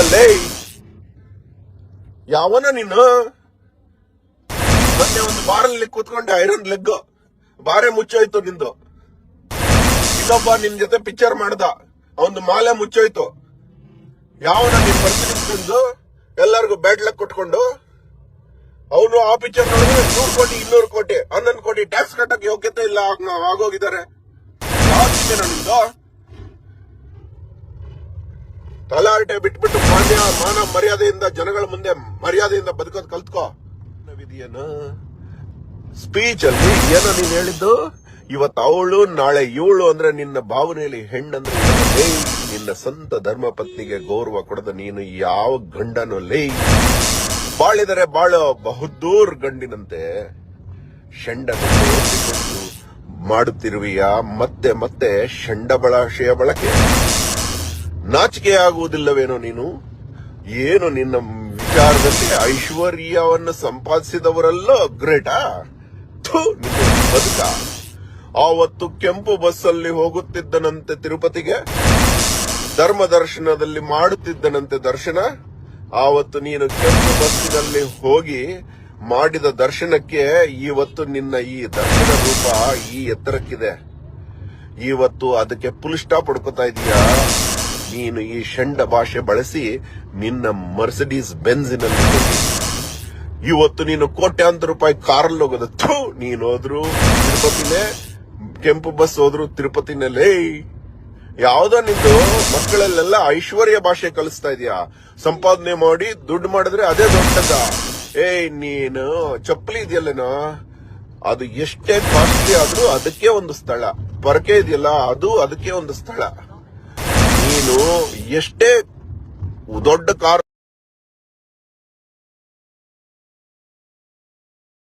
ಲೇ ಯಾವನ ನೀನು? ಮೊನ್ನೆ ಒಂದು ಬಾರಲ್ಲಿ ಕೂತ್ಕೊಂಡೆ ಐರನ್ ಲೆಗ್ ಬಾರೆ ಮುಚ್ಚೋಯ್ತು ನಿಂದು. ಇನ್ನೊಬ್ಬ ನಿನ್ ಜೊತೆ ಪಿಕ್ಚರ್ ಮಾಡ್ದ ಅವನ್ ಮಾಲೆ ಮುಚ್ಚೋಯ್ತು. ಯಾವನ ನೀನ್ ಬರ್ತಿದ್ದು ಎಲ್ಲರಿಗೂ ಬ್ಯಾಡ್ ಲಕ್ ಕೊಟ್ಕೊಂಡು? ಅವನು ಆ ಪಿಕ್ಚರ್ ನೋಡಿದ್ರೆ ನೂರು ಕೋಟಿ, ಇನ್ನೂರು ಕೋಟಿ, ಹನ್ನೊಂದು ಕೋಟಿ ಟ್ಯಾಕ್ಸ್ ಕಟ್ಟಕ್ಕೆ ಯೋಗ್ಯತೆ ಇಲ್ಲ, ಆಗ್- ಆಗೋಗಿದ್ದಾರೆ. ಯಾವ ನಿಂದು? ತಲಾಟೆ ಬಿಟ್ಬಿಟ್ಟು ಮಾನ್ಯ ಮಾನ ಮರ್ಯಾದೆಯಿಂದ ಜನಗಳ ಮುಂದೆ ಮರ್ಯಾದೆಯಿಂದ ಬದುಕೋದ್ ಕಲ್ತ್ಕೋ. ವಿಧಿಯನ್ನು ಸ್ಪೀಚ್ ಅಲ್ಲಿ ಏನೋ ನೀನ್ ಹೇಳಿದ್ದು? ಇವತ್ತು ಅವಳು, ನಾಳೆ ಇವಳು ಅಂದ್ರೆ ನಿನ್ನ ಭಾವನೆಯಲ್ಲಿ ಹೆಣ್ಣಂದ್ರೆ ನಿನ್ನ ಸ್ವಂತ ಧರ್ಮ ಪತ್ನಿಗೆ ಗೌರವ ಕೊಡದ ನೀನು ಯಾವ ಗಂಡನು ಲೈ. ಬಾಳಿದರೆ ಬಾಳು ಬಹುದೂರ್ ಗಂಡಿನಂತೆ. ಷಂಡ ಮಾಡುತ್ತಿರುವೆಯಾ? ಮತ್ತೆ ಮತ್ತೆ ಷಂಡ ಬಳಕೆಯ ಬಳಕೆ. ನಾಚಿಕೆ ಆಗುವುದಿಲ್ಲವೇನೋ ನೀನು? ಏನು ನಿನ್ನ ವಿಚಾರದಲ್ಲಿ ಐಶ್ವರ್ಯವನ್ನು ಸಂಪಾದಿಸಿದವರಲ್ಲೋ ಗ್ರೇಟಾ? ಬದುಕ. ಆವತ್ತು ಕೆಂಪು ಬಸ್ಸಲ್ಲಿ ಹೋಗುತ್ತಿದ್ದನಂತೆ ತಿರುಪತಿಗೆ ಧರ್ಮ ದರ್ಶನದಲ್ಲಿ ಮಾಡುತ್ತಿದ್ದನಂತೆ ದರ್ಶನ. ಆವತ್ತು ನೀನು ಕೆಂಪು ಬಸ್ಸಿನಲ್ಲಿ ಹೋಗಿ ಮಾಡಿದ ದರ್ಶನಕ್ಕೆ ಇವತ್ತು ನಿನ್ನ ಈ ದರ್ಶನ ರೂಪ ಈ ಎತ್ತರಕ್ಕಿದೆ. ಇವತ್ತು ಅದಕ್ಕೆ ಫುಲ್ ಸ್ಟಾಪ್ ಹೊಡ್ಕೋತಾ ಇದೀಯಾ? ನೀನು ಈ ಷಂಡ ಭಾಷೆ ಬಳಸಿ ನಿನ್ನ ಮರ್ಸಿಡೀಸ್ ಬೆನ್ಸಿನಲ್ಲಿ ಹೋಗಿ ಇವತ್ತು ನೀನು ಕೋಟ್ಯಾಂತರ ರೂಪಾಯಿ ಕಾರಲ್ಲಿ ಹೋಗೋದು. ಥೂ, ನೀನು ಹೋದ್ರು ತಿರುಪತಿನೇ ಕೆಂಪು ಬಸ್ ಹೋದ್ರು ತಿರುಪತಿನಲ್ಲೇ. ಯಾವ್ದೋ ನಿಂದು ಮಕ್ಕಳಲ್ಲೆಲ್ಲ ಐಶ್ವರ್ಯ ಭಾಷೆ ಕಲಿಸ್ತಾ ಇದೀಯಾ? ಸಂಪಾದನೆ ಮಾಡಿ ದುಡ್ಡು ಮಾಡಿದ್ರೆ ಅದೇ ದೊಡ್ಡದ. ಏಯ್, ನೀನು ಚಪ್ಪಲಿ ಇದೆಯಲ್ಲೇನೋ? ಅದು ಎಷ್ಟೇ ಕಾಸ್ಟ್ಲಿ ಆದ್ರೂ ಅದಕ್ಕೆ ಒಂದು ಸ್ಥಳ. ಪರಕೆ ಇದೆಯಲ್ಲ, ಅದು ಅದಕ್ಕೆ ಒಂದು ಸ್ಥಳ. ನೀನು ಎಷ್ಟೇ ದೊಡ್ಡ ಕಾರ್